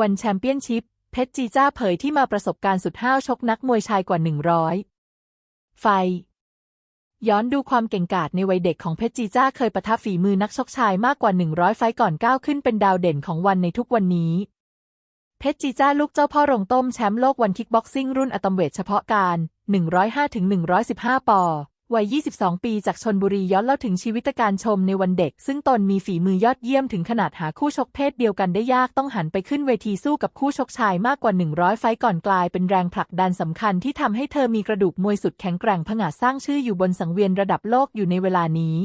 วันแชมเปี้ยนชิพ เพชรจีจ้าเผยที่มาประสบการณ์สุดห้าวชกนักมวยชายกว่า 100 ไฟ ย้อนดูความเก่งกาจในวัยเด็กของเพชรจีจ้าเคยประทับฝีมือนักชกชายมากกว่า 100 ไฟก่อนก้าวขึ้นเป็นดาวเด่นของวันในทุกวันนี้ เพชรจีจ้าลูกเจ้าพ่อโรงต้มแชมป์โลกวันคิกบ็อกซิ่งรุ่นอะตอมเวทเฉพาะการ 105-115 ปอ วัย 22 ปีจากชนบุรีย้อนเล่าถึงชีวิตการชมในวันเด็ก ซึ่งตนมีฝีมือยอดเยี่ยมถึงขนาดหาคู่ชกเพศเดียวกันได้ยากต้องหันไปขึ้นเวทีสู้กับคู่ชกชายมากกว่า 100 ไฟก่อนกลายเป็นแรงผลักดันสำคัญที่ทำให้เธอมีกระดูกมวยสุดแข็งแกร่งผงาดสร้างชื่ออยู่บนสังเวียนระดับโลกอยู่ในเวลานี้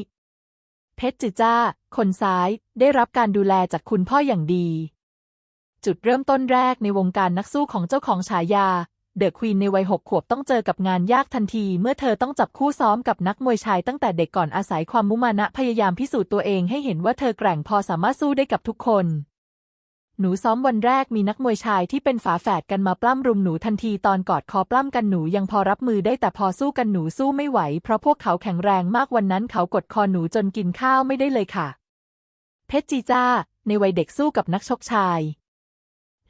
เพชรจิจ้า คนซ้าย ได้รับการดูแลจากคุณพ่ออย่างดีจุดเริ่มต้นแรกในวงการนักสู้ของเจ้าของฉายา เดอะควีนในวัยหกขวบต้องเจอกับงานยากทันที เมื่อเธอต้องจับคู่ซ้อมกับนักมวยชายตั้งแต่เด็กก่อนอาศัยความมุมานะพยายามพิสูจน์ตัวเองให้เห็นว่าเธอแกร่งพอสามารถสู้ได้กับทุกคน หนูซ้อมวันแรกมีนักมวยชายที่เป็นฝาแฝดกันมาปล้ำรุมหนูทันทีตอนกอดคอปล้ำกันหนูยังพอรับมือได้แต่พอสู้กันหนูสู้ไม่ไหว เพราะพวกเขาแข็งแรงมากวันนั้นเขากดคอหนูจนกินข้าวไม่ได้เลยค่ะ เพชรจีจ้า ในวัยเด็กสู้กับนักชกชาย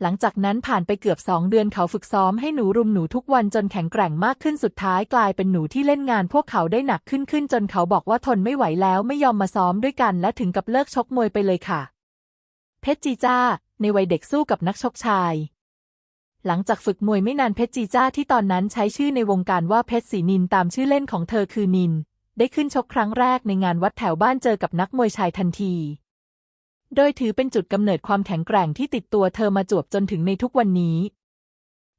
หลังจากนั้นผ่านไปเกือบสองเดือนเขาฝึกซ้อมให้หนูรุมหนูทุกวันจนแข็งแกร่งมากขึ้นสุดท้ายกลายเป็นหนูที่เล่นงานพวกเขาได้หนักขึ้นขึ้นจนเขาบอกว่าทนไม่ไหวแล้วไม่ยอมมาซ้อมด้วยกันและถึงกับเลิกชกมวยไปเลยค่ะ เพชรจีจ้า ในวัยเด็กสู้กับนักชกชายหลังจากฝึกมวยไม่นานเพชรจีจ้าที่ตอนนั้นใช้ชื่อในวงการว่าเพชรศรีนินตามชื่อเล่นของเธอคือนิน ได้ขึ้นชกครั้งแรกในงานวัดแถวบ้านเจอกับนักมวยชายทันที โดยถือเป็นจุดกำเนิดความแข็งแกร่งที่ติดตัวเธอมาจวบจนถึงในทุกวันนี้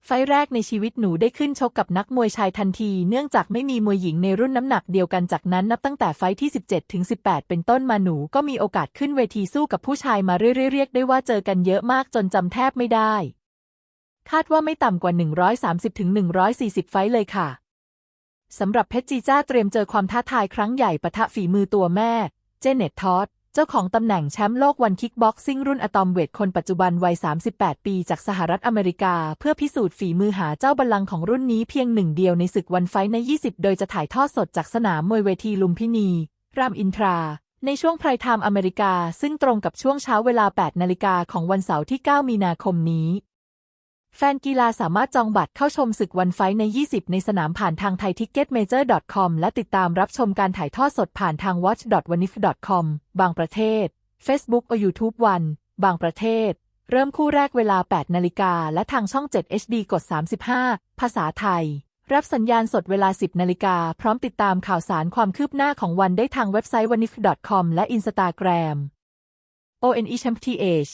ไฟแรกในชีวิตหนูได้ขึ้นชกกับนักมวยชายทันที เนื่องจากไม่มีมวยหญิงในรุ่นน้ำหนักเดียวกันจากนั้นนับตั้งแต่ไฟที่ 17 ถึง 18 เป็นต้นมาหนูก็มีโอกาสขึ้นเวทีสู้กับผู้ชายมาเรื่อยๆเรียกได้ว่าเจอกันเยอะมากจนจำแทบไม่ได้ คาดว่าไม่ต่ำกว่า 130ถึง140 ไฟเลยค่ะสำหรับเพชรจีจ้าเตรียมเจอความท้าทายครั้งใหญ่ปะทะฝีมือตัวแม่ เจเน็ตทอส เจ้าของตำแหน่งแชมป์โลกวันคิกบ็อกซิ่งรุ่นอะตอมเวทคนปัจจุบันวัย 38 ปีจากสหรัฐอเมริกา เพื่อพิสูจน์ฝีมือหาเจ้าบัลลังก์ของรุ่นนี้เพียงหนึ่งเดียวในศึกวันไฟใน 20 โดยจะถ่ายทอดสดจากสนามมวยเวทีลุมพินี รามอินทรา ในช่วงไพรไทม์อเมริกา ซึ่งตรงกับช่วงเช้าเวลา 8 นาฬิกาของวันเสาร์ที่ 9 มีนาคมนี้ แฟนกีฬาสามารถจองบัตรเข้าชมศึกวันไฟใน 20 ในสนามผ่านทางไทยทิกเก็ตเมเจอร์ .com และติดตามรับชมการถ่ายทอดสดผ่านทาง watch.wanif.com บางประเทศ Facebook or YouTube วัน บางประเทศ เริ่มคู่แรกเวลา 8 นาฬิกา และทางช่อง 7 HD กด 35 ภาษาไทย รับสัญญาณสดเวลา 10 นาฬิกา พร้อมติดตามข่าวสารความคืบหน้าของวันได้ทางเว็บไซต์ wanif.com และ Instagram ONE CHAMPTH